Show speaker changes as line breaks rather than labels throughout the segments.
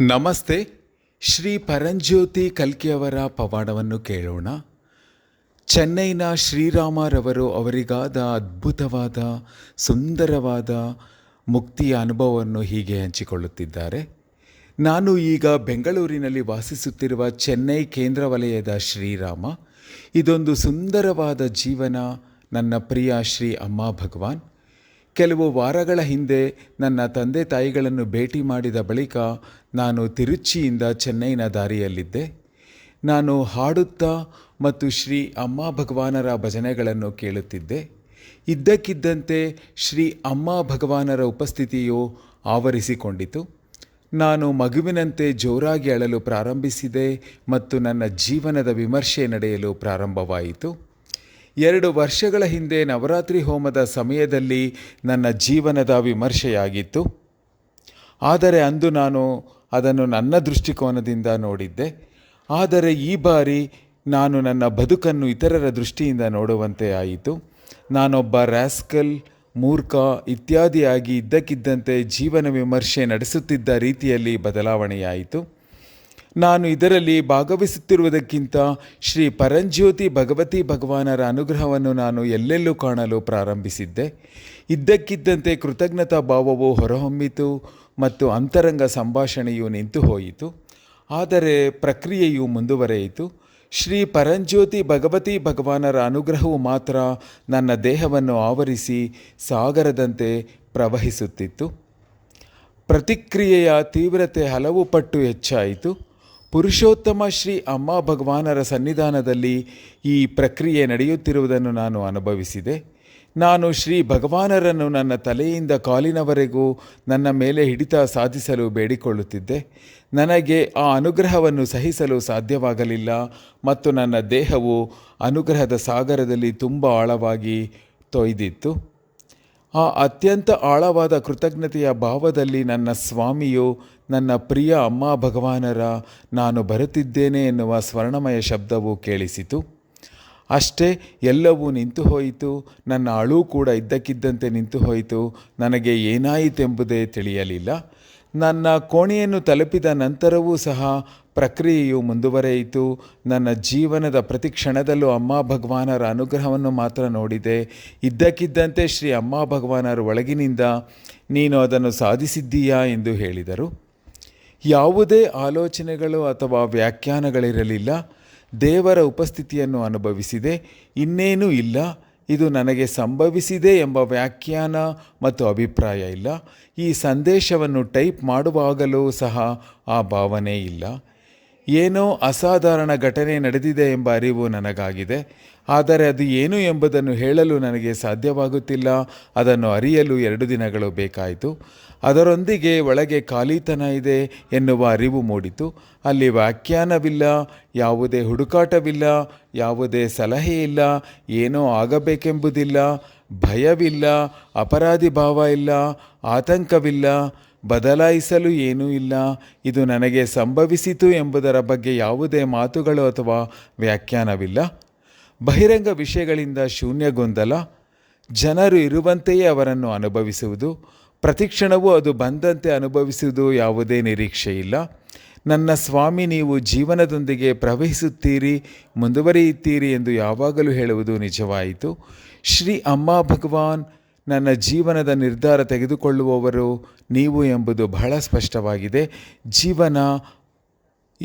ನಮಸ್ತೆ, ಶ್ರೀ ಪರಂಜ್ಯೋತಿ ಕಲ್ಕಿಯವರ ಪವಾಡವನ್ನು ಕೇಳೋಣ. ಚೆನ್ನೈನ ಶ್ರೀರಾಮರವರು ಅವರಿಗಾದ ಅದ್ಭುತವಾದ, ಸುಂದರವಾದ ಮುಕ್ತಿಯ ಅನುಭವವನ್ನು ಹೀಗೆ ಹಂಚಿಕೊಳ್ಳುತ್ತಿದ್ದಾರೆ. ನಾನು ಈಗ ಬೆಂಗಳೂರಿನಲ್ಲಿ ವಾಸಿಸುತ್ತಿರುವ ಚೆನ್ನೈ ಕೇಂದ್ರ ವಲಯದ ಶ್ರೀರಾಮ. ಇದೊಂದು ಸುಂದರವಾದ ಜೀವನ ನನ್ನ ಪ್ರಿಯ ಶ್ರೀ ಅಮ್ಮ ಭಗವಾನ್. ಕೆಲವು ವಾರಗಳ ಹಿಂದೆ ನನ್ನ ತಂದೆ ತಾಯಿಗಳನ್ನು ಭೇಟಿ ಮಾಡಿದ ಬಳಿಕ ನಾನು ತಿರುಚಿಯಿಂದ ಚೆನ್ನೈನ ದಾರಿಯಲ್ಲಿದ್ದೆ. ನಾನು ಹಾಡುತ್ತಾ ಮತ್ತು ಶ್ರೀ ಅಮ್ಮ ಭಗವಾನರ ಭಜನೆಗಳನ್ನು ಕೇಳುತ್ತಿದ್ದೆ. ಇದ್ದಕ್ಕಿದ್ದಂತೆ ಶ್ರೀ ಅಮ್ಮ ಭಗವಾನರ ಉಪಸ್ಥಿತಿಯು ಆವರಿಸಿಕೊಂಡಿತು. ನಾನು ಮಗುವಿನಂತೆ ಜೋರಾಗಿ ಅಳಲು ಪ್ರಾರಂಭಿಸಿದೆ ಮತ್ತು ನನ್ನ ಜೀವನದ ವಿಮರ್ಶೆ ನಡೆಯಲು ಪ್ರಾರಂಭವಾಯಿತು. ಎರಡು ವರ್ಷಗಳ ಹಿಂದೆ ನವರಾತ್ರಿ ಹೋಮದ ಸಮಯದಲ್ಲಿ ನನ್ನ ಜೀವನದ ವಿಮರ್ಶೆಯಾಗಿತ್ತು. ಆದರೆ ಅಂದು ನಾನು ಅದನ್ನು ನನ್ನ ದೃಷ್ಟಿಕೋನದಿಂದ ನೋಡಿದ್ದೆ. ಆದರೆ ಈ ಬಾರಿ ನಾನು ನನ್ನ ಬದುಕನ್ನು ಇತರರ ದೃಷ್ಟಿಯಿಂದ ನೋಡುವಂತೆ ಆಯಿತು. ನಾನೊಬ್ಬ ರ್ಯಾಸ್ಕಲ್ ಮೂರ್ಖ ಇತ್ಯಾದಿಯಾಗಿ ಇದ್ದಕ್ಕಿದ್ದಂತೆ ಜೀವನ ವಿಮರ್ಶೆ ನಡೆಸುತ್ತಿದ್ದ ರೀತಿಯಲ್ಲಿ ಬದಲಾವಣೆಯಾಯಿತು. ನಾನು ಇದರಲ್ಲಿ ಭಾಗವಹಿಸುತ್ತಿರುವುದಕ್ಕಿಂತ ಶ್ರೀ ಪರಂಜ್ಯೋತಿ ಭಗವತಿ ಭಗವಾನರ ಅನುಗ್ರಹವನ್ನು ನಾನು ಎಲ್ಲೆಲ್ಲೂ ಕಾಣಲು ಪ್ರಾರಂಭಿಸಿದ್ದೆ. ಇದ್ದಕ್ಕಿದ್ದಂತೆ ಕೃತಜ್ಞತಾ ಭಾವವು ಹೊರಹೊಮ್ಮಿತು ಮತ್ತು ಅಂತರಂಗ ಸಂಭಾಷಣೆಯು ನಿಂತು ಹೋಯಿತು. ಆದರೆ ಪ್ರಕ್ರಿಯೆಯು ಮುಂದುವರೆಯಿತು. ಶ್ರೀ ಪರಂಜ್ಯೋತಿ ಭಗವತಿ ಭಗವಾನರ ಅನುಗ್ರಹವು ಮಾತ್ರ ನನ್ನ ದೇಹವನ್ನು ಆವರಿಸಿ ಸಾಗರದಂತೆ ಪ್ರವಹಿಸುತ್ತಿತ್ತು. ಪ್ರತಿಕ್ರಿಯೆಯ ತೀವ್ರತೆ ಹಲವು ಪಟ್ಟು ಹೆಚ್ಚಾಯಿತು. ಪುರುಷೋತ್ತಮ ಶ್ರೀ ಅಮ್ಮ ಭಗವಾನರ ಸನ್ನಿಧಾನದಲ್ಲಿ ಈ ಪ್ರಕ್ರಿಯೆ ನಡೆಯುತ್ತಿರುವುದನ್ನು ನಾನು ಅನುಭವಿಸಿದೆ. ನಾನು ಶ್ರೀ ಭಗವಾನರನ್ನು ನನ್ನ ತಲೆಯಿಂದ ಕಾಲಿನವರೆಗೂ ನನ್ನ ಮೇಲೆ ಹಿಡಿತ ಸಾಧಿಸಲು ಬೇಡಿಕೊಳ್ಳುತ್ತಿದ್ದೆ. ನನಗೆ ಆ ಅನುಗ್ರಹವನ್ನು ಸಹಿಸಲು ಸಾಧ್ಯವಾಗಲಿಲ್ಲ ಮತ್ತು ನನ್ನ ದೇಹವು ಅನುಗ್ರಹದ ಸಾಗರದಲ್ಲಿ ತುಂಬ ಆಳವಾಗಿ ತೊಯ್ದಿತ್ತು. ಆ ಅತ್ಯಂತ ಆಳವಾದ ಕೃತಜ್ಞತೆಯ ಭಾವದಲ್ಲಿ ನನ್ನ ಸ್ವಾಮಿಯು ನನ್ನ ಪ್ರಿಯ ಅಮ್ಮ ಭಗವಾನರ, ನಾನು ಬರುತ್ತಿದ್ದೇನೆ ಎನ್ನುವ ಸ್ವರ್ಣಮಯ ಶಬ್ದವು ಕೇಳಿಸಿತು. ಅಷ್ಟೇ, ಎಲ್ಲವೂ ನಿಂತು ಹೋಯಿತು. ನನ್ನ ಅಳು ಕೂಡ ಇದ್ದಕ್ಕಿದ್ದಂತೆ ನಿಂತು ಹೋಯಿತು. ನನಗೆ ಏನಾಯಿತೆಂಬುದೇ ತಿಳಿಯಲಿಲ್ಲ. ನನ್ನ ಕೋಣೆಯನ್ನು ತಲುಪಿದ ನಂತರವೂ ಸಹ ಪ್ರಕ್ರಿಯೆಯು ಮುಂದುವರೆಯಿತು. ನನ್ನ ಜೀವನದ ಪ್ರತಿ ಕ್ಷಣದಲ್ಲೂ ಅಮ್ಮ ಭಗವಾನರ ಅನುಗ್ರಹವನ್ನು ಮಾತ್ರ ನೋಡಿದೆ. ಇದ್ದಕ್ಕಿದ್ದಂತೆ ಶ್ರೀ ಅಮ್ಮ ಭಗವಾನರು ಒಳಗಿನಿಂದ, ನೀನು ಅದನ್ನು ಸಾಧಿಸಿದ್ದೀಯಾ ಎಂದು ಹೇಳಿದರು. ಯಾವುದೇ ಆಲೋಚನೆಗಳು ಅಥವಾ ವ್ಯಾಖ್ಯಾನಗಳಿರಲಿಲ್ಲ, ದೇವರ ಉಪಸ್ಥಿತಿಯನ್ನು ಅನುಭವಿಸಿದೆ, ಇನ್ನೇನೂ ಇಲ್ಲ, ಇದು ನನಗೆ ಸಂಭವಿಸಿದೆ ಎಂಬ ವ್ಯಾಖ್ಯಾನ ಮತ್ತು ಅಭಿಪ್ರಾಯ ಇಲ್ಲ. ಈ ಸಂದೇಶವನ್ನು ಟೈಪ್ ಮಾಡುವಾಗಲೂ ಸಹ ಆ ಭಾವನೆ ಇಲ್ಲ. ಏನೋ ಅಸಾಧಾರಣ ಘಟನೆ ನಡೆದಿದೆ ಎಂಬ ಅರಿವು ನನಗಾಗಿದೆ. ಆದರೆ ಅದು ಏನು ಎಂಬುದನ್ನು ಹೇಳಲು ನನಗೆ ಸಾಧ್ಯವಾಗುತ್ತಿಲ್ಲ. ಅದನ್ನು ಅರಿಯಲು ಎರಡು ದಿನಗಳು ಬೇಕಾಯಿತು. ಅದರೊಂದಿಗೆ ಒಳಗೆ ಖಾಲಿತನ ಇದೆ ಎನ್ನುವ ಅರಿವು ಮೂಡಿತು. ಅಲ್ಲಿ ವ್ಯಾಖ್ಯಾನವಿಲ್ಲ, ಯಾವುದೇ ಹುಡುಕಾಟವಿಲ್ಲ, ಯಾವುದೇ ಸಲಹೆ ಇಲ್ಲ, ಏನೋ ಆಗಬೇಕೆಂಬುದಿಲ್ಲ, ಭಯವಿಲ್ಲ, ಅಪರಾಧಿ ಭಾವ ಇಲ್ಲ, ಆತಂಕವಿಲ್ಲ ಬದಲಾಯಿಸಲು ಏನೂ ಇಲ್ಲ. ಇದು ನನಗೆ ಸಂಭವಿಸಿತು ಎಂಬುದರ ಬಗ್ಗೆ ಯಾವುದೇ ಮಾತುಗಳು ಅಥವಾ ವ್ಯಾಖ್ಯಾನವಿಲ್ಲ. ಬಹಿರಂಗ ವಿಷಯಗಳಿಂದ ಶೂನ್ಯ ಗೊಂದಲ ಜನರು ಇರುವಂತೆಯೇ ಅವರನ್ನು ಅನುಭವಿಸುವುದು. ಪ್ರತಿಕ್ಷಣವೂ ಅದು ಬಂದಂತೆ ಅನುಭವಿಸುವುದು ಯಾವುದೇ ನಿರೀಕ್ಷೆ ಇಲ್ಲ. ನನ್ನ ಸ್ವಾಮಿ, ನೀವು ಜೀವನದೊಂದಿಗೆ ಪ್ರವಹಿಸುತ್ತೀರಿ, ಮುಂದುವರಿಯುತ್ತೀರಿ ಎಂದು ಯಾವಾಗಲೂ ಹೇಳುವುದು ನಿಜವಾಯಿತು. ಶ್ರೀ ಅಮ್ಮ ಭಗವಾನ್ ನನ್ನ ಜೀವನದ ನಿರ್ಧಾರ ತೆಗೆದುಕೊಳ್ಳುವವರು ನೀವು ಎಂಬುದು ಬಹಳ ಸ್ಪಷ್ಟವಾಗಿದೆ. ಜೀವನ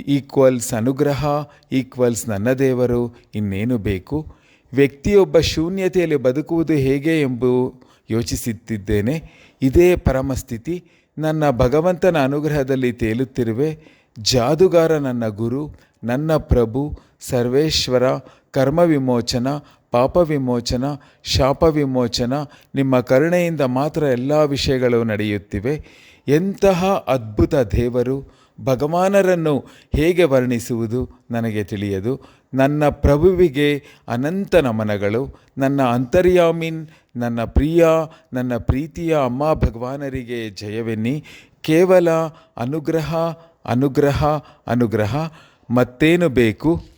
ಈಕ್ವಲ್ಸ್ ಅನುಗ್ರಹ, ಈಕ್ವಲ್ಸ್ ನನ್ನ ದೇವರು, ಇನ್ನೇನು ಬೇಕು? ವ್ಯಕ್ತಿಯೊಬ್ಬ ಶೂನ್ಯತೆಯಲ್ಲಿ ಬದುಕುವುದು ಹೇಗೆ ಎಂಬು ಯೋಚಿಸುತ್ತಿದ್ದೇನೆ. ಇದೇ ಪರಮಸ್ಥಿತಿ. ನನ್ನ ಭಗವಂತನ ಅನುಗ್ರಹದಲ್ಲಿ ತೇಲುತ್ತಿರುವೆ. ಜಾದುಗಾರ ನನ್ನ ಗುರು, ನನ್ನ ಪ್ರಭು, ಸರ್ವೇಶ್ವರ ಕರ್ಮ ವಿಮೋಚನ ಪಾಪ ವಿಮೋಚನ ಶಾಪ ವಿಮೋಚನ ನಿಮ್ಮ ಕರುಣೆಯಿಂದ ಮಾತ್ರ ಎಲ್ಲ ವಿಷಯಗಳು ನಡೆಯುತ್ತಿವೆ. ಎಂತಹ ಅದ್ಭುತ ದೇವರು ಭಗವಾನರನ್ನು ಹೇಗೆ ವರ್ಣಿಸುವುದು ನನಗೆ ತಿಳಿಯದು. ನನ್ನ ಪ್ರಭುವಿಗೆ ಅನಂತ ನಮನಗಳು. ನನ್ನ ಅಂತರ್ಯಾಮಿನ್, ನನ್ನ ಪ್ರಿಯ, ನನ್ನ ಪ್ರೀತಿಯ ಅಮ್ಮ ಭಗವಾನರಿಗೆ ಜಯವೆನ್ನಿ. ಕೇವಲ ಅನುಗ್ರಹ ಅನುಗ್ರಹ ಅನುಗ್ರಹ ಮತ್ತೇನು ಬೇಕು?